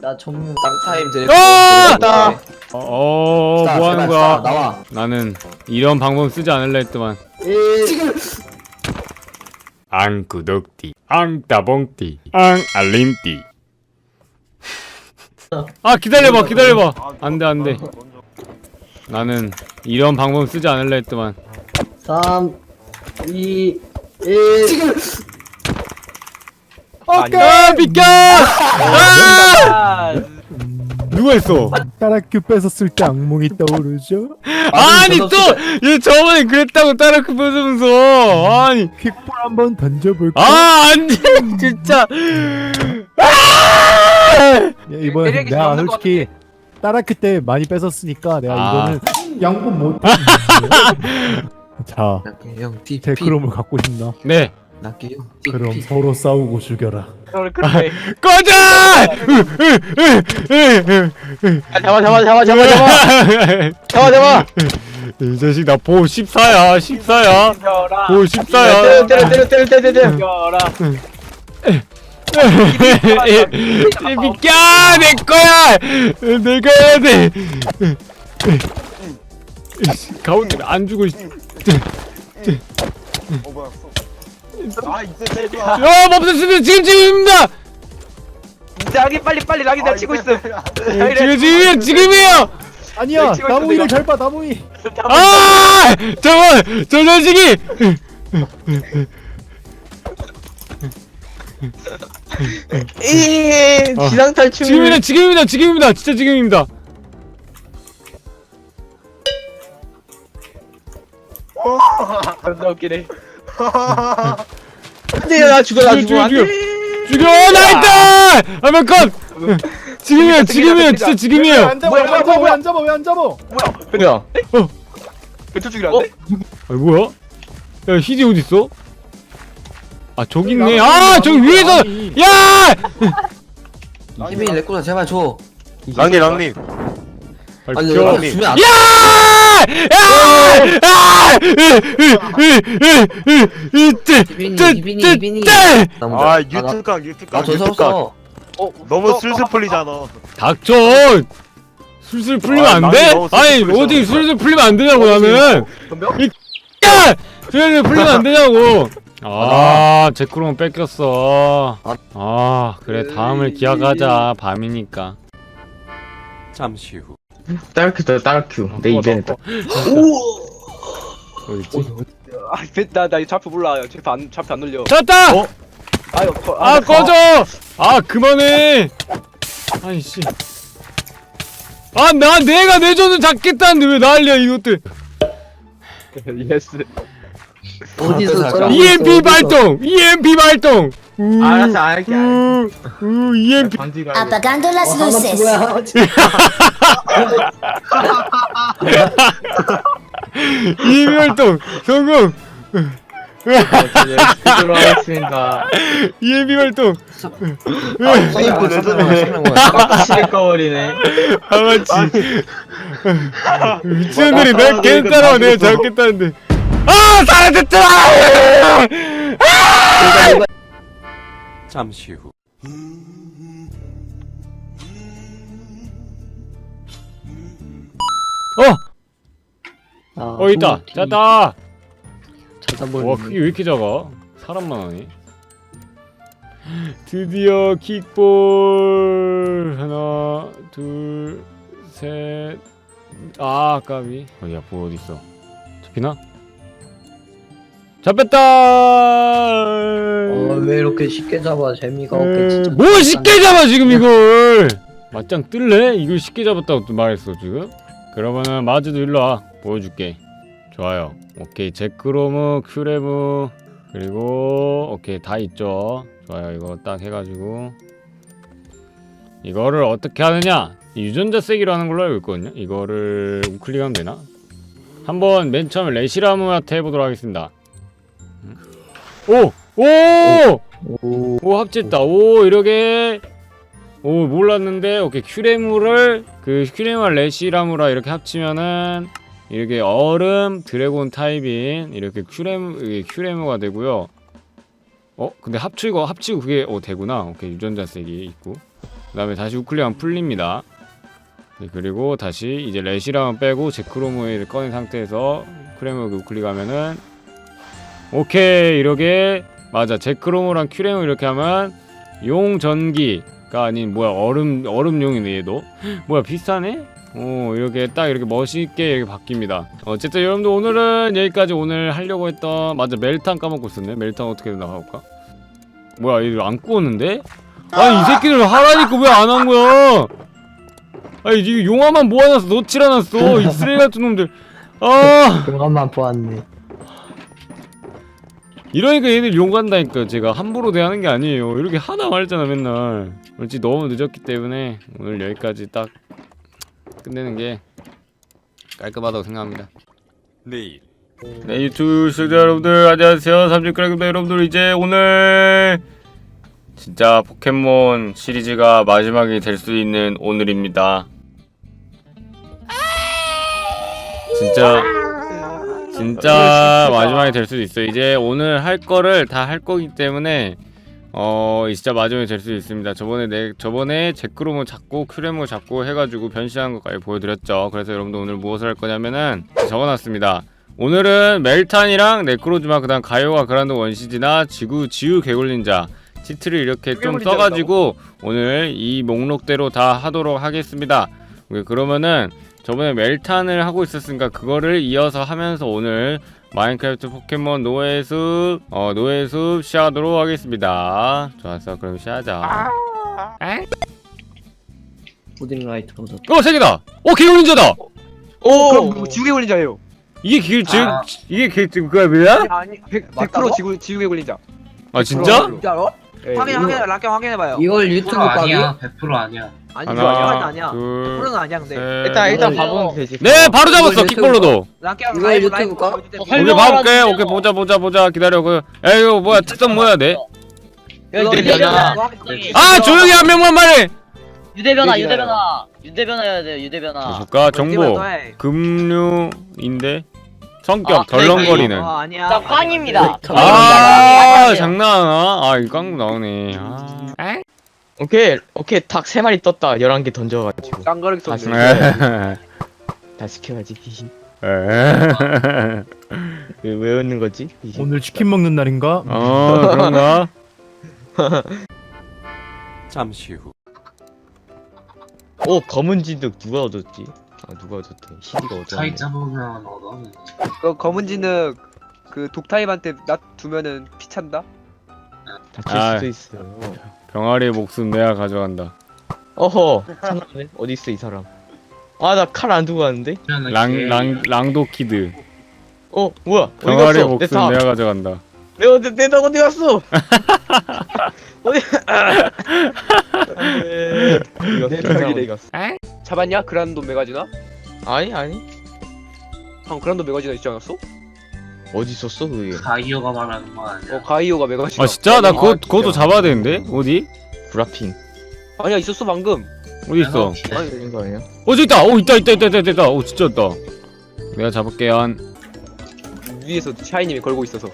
나 전문 땅타임 드래곤 아! 드래곤. 어, 자, 뭐 하는 제발, 거야? 자, 나와 나는 이런 방법 쓰지 않을래 했더만. 지금 앙 구독띠, 앙 따봉띠, 앙 알림띠. 아 기다려봐, 기다려봐. 안 돼 안 돼. 나는 이런 방법 쓰지 않을래 했더만. 3 2 1 지금 아 비켜! 아! 누가 했어? 따라큐 뺏었을 때 악몽이 떠오르죠? 아니 저도 또! 얘 저번에 그랬다고 따라 그 뺏으면서 아니 퀵볼 한번 던져볼까? 아 안돼 진짜 야, 이번 때리기 내가 없는 것 솔직히 따라큐 때 많이 뺏었으니까 내가 아. 이거는 양보 못. 자, 형 T 제 P 크롬을 갖고 싶나? 네 낚이 형 그럼 서로 싸우고 죽여라. 꺼져! 잡아 잡아 잡아 잡아 잡아. 잡아 잡아. 이 자식 나 보호 14야 14야. 죽여라. 보호 때려 14야 때려 때려 때려 때려 때려 죽여라. 비켜! 내 거야! 내가 해야 돼 가운데 안 주고 있- 아 이제 제가 어 멈췄습니다 지금 지금입니다. 락이 빨리 빨리. 락이 나 치고 있음. 지금 지금이에요 지금이에요. 아니야, 치고 나무이를 있어, 잘 봐, 나무이. 아 저거 저 자식이 이 어. 지상 탈출 지금입니다 지금입니다 지금입니다. 진짜 지금입니다. 존나 웃기네 안돼 나 죽어 나 죽어 죽여, 안돼 죽여 나이트 하면 컷 지금이에요 지금이에요 진짜 지금이에요 안 잡아, 뭐야, 왜안 뭐야, 잡아, 뭐야. 왜안 잡아, 왜안 잡아? 뭐야 그냥 어. 배터 죽이라는데? 아 뭐야? 야 희지 어디 있어? 아 저기 있네. 아 저기 위에서 야! 희빈이 내 거나 제발 줘 랑님 랑님 아니 비켜. 이거 주면 안 야! 야! 아! 희빈이, 희빈이, 희빈이. 나무 아 유튜브각 유튜브각 나저 유튜브각 섰어 어 너무 슬슬 풀리잖아 닥쳐. 술술 풀리면 아, 안 나는 돼? 너무 술술 아니 풀리잖아. 어디 술술 풀리면 안 되냐고 나는. 덤벼? 야! 술술 풀리면 안 되냐고. 아, 제크롬 뺏겼어. 아, 그래 다음을 기약하자. 밤이니까. 잠시 후 따르큐다 따르큐 내 입에는 딱 어디 있지? 아나나 좌표 몰라. 좌표 안 좌표 안 눌려. 찾았다! 아유 거- 아 나- 꺼져! 아 그만해! 아이씨. 아 나 내가 내 손을 잡겠다는데 왜 난리야 이것들. 예스 어디서 아, 저러고 EMP? 발동! EMP 발동! 우, 알았어 알게 우, 우, EMP Apagando las 어, 하나 만 luces. 뭐야 EMP 발동! 성공! 들어가겠습니다 EMP 발동! 서양권 서양권 시리꺼버리네 아마치 미친놈들이 날걔 따라와 내가 잡겠다는데 아 사라졌잖아! 잠시 후 어! 아, 어 있다! 찾았다! 찾아보니 와 크기 왜 이렇게 작아? 사람만 하네 드디어 킥볼 하나 둘셋아 까비 어디야 보 어딨어 잡히나? 잡혔다 어왜 이렇게 쉽게 잡아 재미가 진짜 뭘 쉽게 잡아 지금 이걸 맞짱 뜰래? 이걸 쉽게 잡았다고 또 말했어 지금? 그러면은 마즈도 일로 와. 보여줄게. 좋아요. 오케이. 제크로무 큐레무 그리고 오케이. 다 있죠. 좋아요. 이거 딱 해가지고. 이거를 어떻게 하느냐? 이 유전자 세기로 하는 걸로 알고 있거든요. 이거를 우클릭하면 되나? 한번 맨 처음에 레시라무한테 해보도록 하겠습니다. 음. 오! 오! 오. 오 합쳤다. 오 이렇게 오 몰랐는데 오케이. 큐레무를 그 큐레무와 레시라무라 이렇게 합치면은 이렇게 얼음 드래곤 타입인 이렇게 큐레무 큐레무가 되고요. 어? 근데 합치고 합치고 그게 어 되구나. 오케이. 유전자 색이 있고. 그 다음에 다시 우클릭하면 풀립니다. 네, 그리고 다시 이제 레시랑은 빼고 제크로모를 꺼낸 상태에서 크레모 우클릭하면은 오케이. 이렇게 맞아. 제크로모랑 큐레모 이렇게 하면 용 전기 가 아닌 뭐야 얼음 얼음용이네 얘도. 뭐야 비슷하네? 오 이렇게 딱 이렇게 멋있게 이렇게 바뀝니다. 어쨌든 여러분들 오늘은 여기까지 오늘 하려고 했던 맞아 멜탄 까먹고 있었네. 멜탄 어떻게 되나 봐볼까? 뭐야 이거 안 구웠는데? 아니 이 새끼들 하라니까 왜 안 한 거야? 아니 이거 용암만 모아놨어. 놓질 않았어. 이 쓰레기 같은 놈들. 아! 그것만 보았네 이러니까 얘들 욕 간다니까. 제가 함부로 대하는 게 아니에요. 이렇게 하나 말했잖아 맨날. 그렇지 너무 늦었기 때문에 오늘 여기까지 딱 끝내는 게 깔끔하다고 생각합니다. 내일. 네 유튜브 시청자 여러분들 안녕하세요. 삼촌크랙입니다. 여러분들 이제 오늘 진짜 포켓몬 시리즈가 마지막이 될 수 있는 오늘입니다. 진짜 진짜 마지막이 될 수도 있어요. 이제 오늘 할 거를 다 할 거기 때문에 어 진짜 마지막이 될수 있습니다. 저번에 내 저번에 제크로모 잡고 큐레모 잡고 해가지고 변신한 것까지 보여드렸죠. 그래서 여러분들 오늘 무엇을 할 거냐면은 적어놨습니다. 오늘은 멜탄이랑 네크로즈마 그다음 가요와 그란드 원시지나 지구 지우 개굴린자 치트를 이렇게 좀 개굴린자 써가지고 오늘 이 목록대로 다 하도록 하겠습니다. 오케이, 그러면은 저번에 멜탄을 하고 있었으니까 그거를 이어서 하면서 오늘 마인크래프트 포켓몬 노예 숲 어 노예 숲 시작하도록 하겠습니다. 좋았어 그럼 시작하자. 푸딩 라이트 얻었 어 세개다. 어 개굴린자다. 오 그럼 그거 지우개 걸린자예요 이게 길즉 이게 길즉 그거야 뭐야? 아니 100, 100% 지우, 지우개 걸린자 아 진짜? 진짜로? 예. 확인 확인 락경 확인해봐요. 이걸 유튜브 가기? 아니야 100% 아니야. 아니 하나, 이거 아니야. 둘, 100%는 아니야 근데. 셋. 일단 일단 이거- 봐보면 되지. 네 바로 잡았어 킥볼로도. 락경 이거 라이브 유튜브 라이브 가? 보여줄 때 오케이 봐볼게. 오케이 보자 보자 보자. 기다려. 그 야 이거 뭐야? 특성 뭐야 돼? 이거 유대 변화. 이거 확인- 아 조용히 한 명만 말해. 유대 변화 얘기가요. 유대 변화 유대 변화 해야 돼요 유대 변화 볼까 정보. 이거 해. 금류인데 성격 아, 덜렁거리는. 어 아니야. 자 꽝입니다. 아 장난하나? 아 이거 깡 나오네. 아 오케이 오케이 닭 3마리 떴다 11개 던져가지고 깡거리 다시 쏘네. 에. 다 시켜야지 에. 왜, 왜 웃는 거지? 이게? 오늘 치킨 먹는 날인가? 어 그런가? 잠시 후 오 검은 진흙 누가 얻었지? 아 누가 얻었대 희디가 얻었네 잡으면 얻어. 그 검은 진흙 그 독타입한테 놔두면은 피 찬다. 다칠 아. 수도 있어요. 병아리의 목숨 내가 가져간다. 어허 참네 어디 있어 이 사람? 아 나 칼 안 두고 왔는데? 랑 랑 랑도 키드. 어 뭐야? 어디 병아리의 갔어 목숨 내가 가져간다. 내닭 어디 갔어? 어디? 안돼. 내 닭이 어디 갔어? 잡았냐? 그란돈 메가지나? 아니 아니. 방 그란돈 메가지나 있지 않았어? 어디 있었어 그게 가이어가 말하는 거 아니야? 어 가이오가 메가지나. 아 진짜? 나 아, 그거 진짜. 그것도 잡아야 되는데 어디? 구라핑 아니야 있었어 방금. 어디 있어? 거 아니야? 어 저기 있다. 오 있다 있다 있다 있다 있다. 오 진짜 있다. 내가 잡을게요. 위에서 샤이님이 걸고 있어서.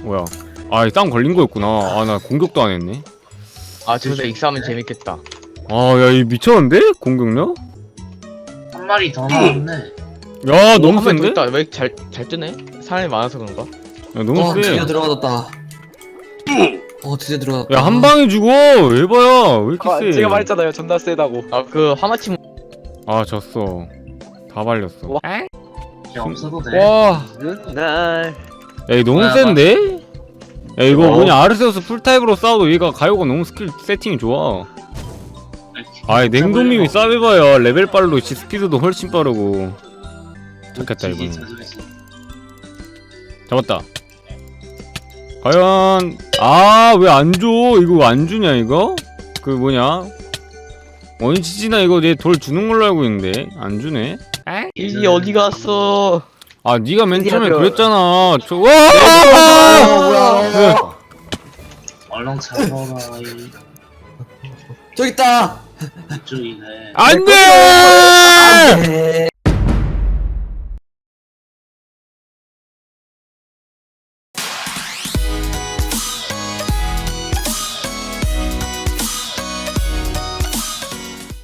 뭐야? 아, 이땅 걸린 거였구나. 아, 나 공격도 안 했네. 아 저기서 익사하면 재밌겠다 아, 야, 이 미쳤는데? 공격력? 한 마리 더 나왔네. 야, 너무 한번 센데? 있다 왜 잘 잘 뜨네? 사람이 많아서 그런가? 야, 너무 어 세. 드디어 들어가졌다 어 드디어 들어갔다 야, 한 방에 죽어. 에바야. 왜 이렇게 아, 세? 제가 말했잖아요 존나 세다고. 아 그 하마치 아, 졌어. 다 발렸어. 와. 이제 없어도 돼. 와. 날. 야, 이 너무 뭐야, 센데? 야, 이거 어. 뭐냐? 아르세우스 풀타입으로 싸워도 얘가 가요가 너무 스킬 세팅이 좋아. 아, 냉동님이 싸매봐야 레벨 빨로 지 스피드도 훨씬 빠르고. 이거는. 저지지. 잡았다. 과연 아 왜 안 줘? 이거 안 주냐 이거? 그 뭐냐? 원치지나 이거 내 돌 주는 걸로 알고 있는데 안 주네. 일이 어디 갔어 아 네가 맨 처음에 그랬잖아. 저 와! 뭐야 얼렁 잡아라. 이 저기 있다 이쪽이네. 안 돼! 네.